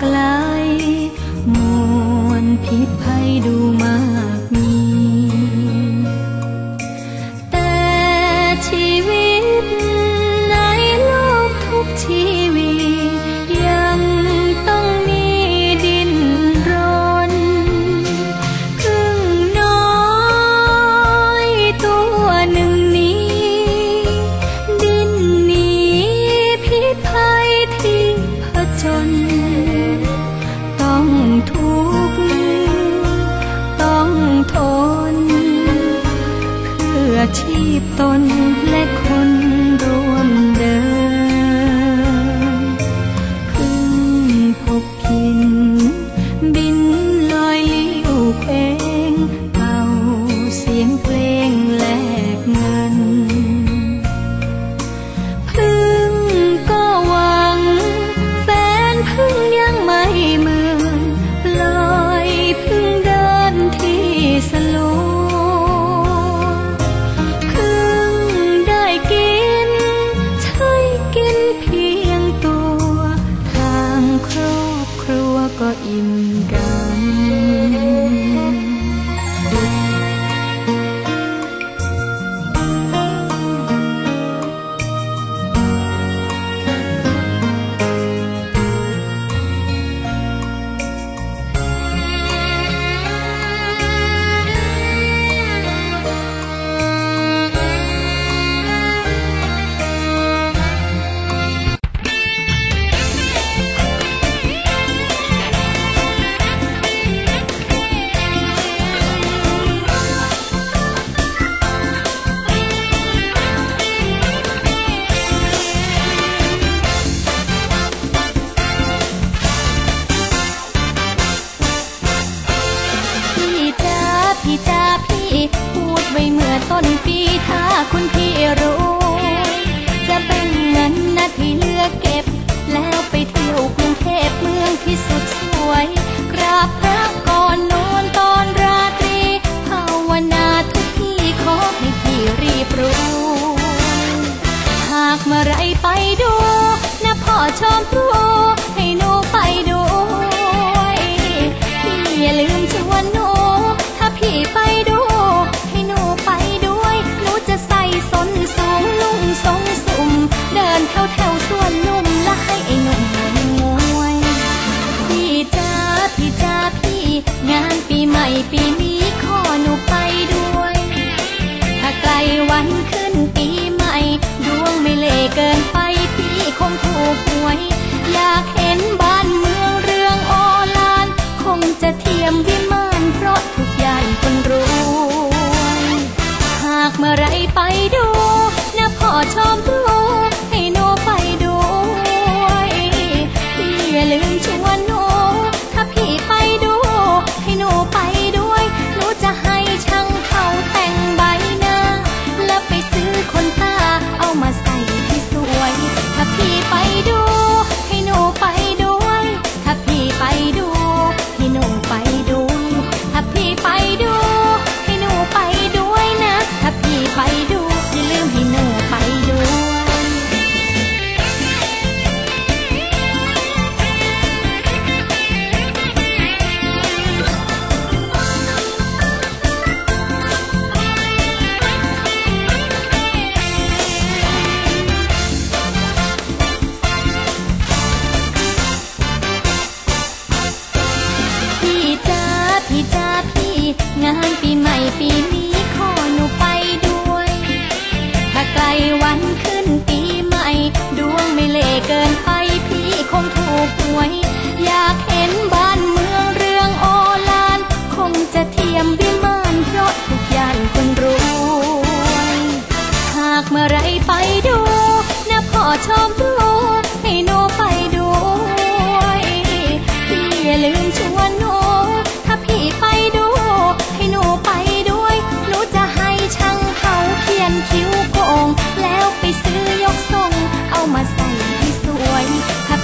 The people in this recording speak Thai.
ไกล มวลพิษภัยดูมากมี แต่ชีวิตในโลกทุกชีวิต ยังต้องมีดินรนพึ่งน้อยตัวหนึ่งนี้ ดินนี้พิษภัยที่ อชีพตนและคน รัว ชวนหนู ถ้าพี่ไปดู ให้หนูไปด้วย หนูจะใส่สนสูงลุ่งทรงสุ่ม เดินแถวแถวๆสวนนุ่มและให้ไอ้หนุ่มงวย พี่จ้าพี่จ้าพี่ งานปีใหม่ปีนี้ขอหนูไปด้วย ถ้าใกล้วันขึ้นปีใหม่ ดวงไม่เล่เกินไปพี่คงถูกหวย อยากเห็น ปีนี้ขอหนูไปด้วย ถ้าใกล้วันขึ้นปีใหม่ ดวงไม่เล่เกินไปพี่คงถูกหวย อยากเห็นบ้านเมืองเรื่องโอลาน คงจะเทียมวิมานเพราะทุกอย่างคนรวย หากเมื่อไรไปดูนะพ่อชมรู้ใง แล้วไปซื้อยกทรง เอามาใส่ให้สวยถ้า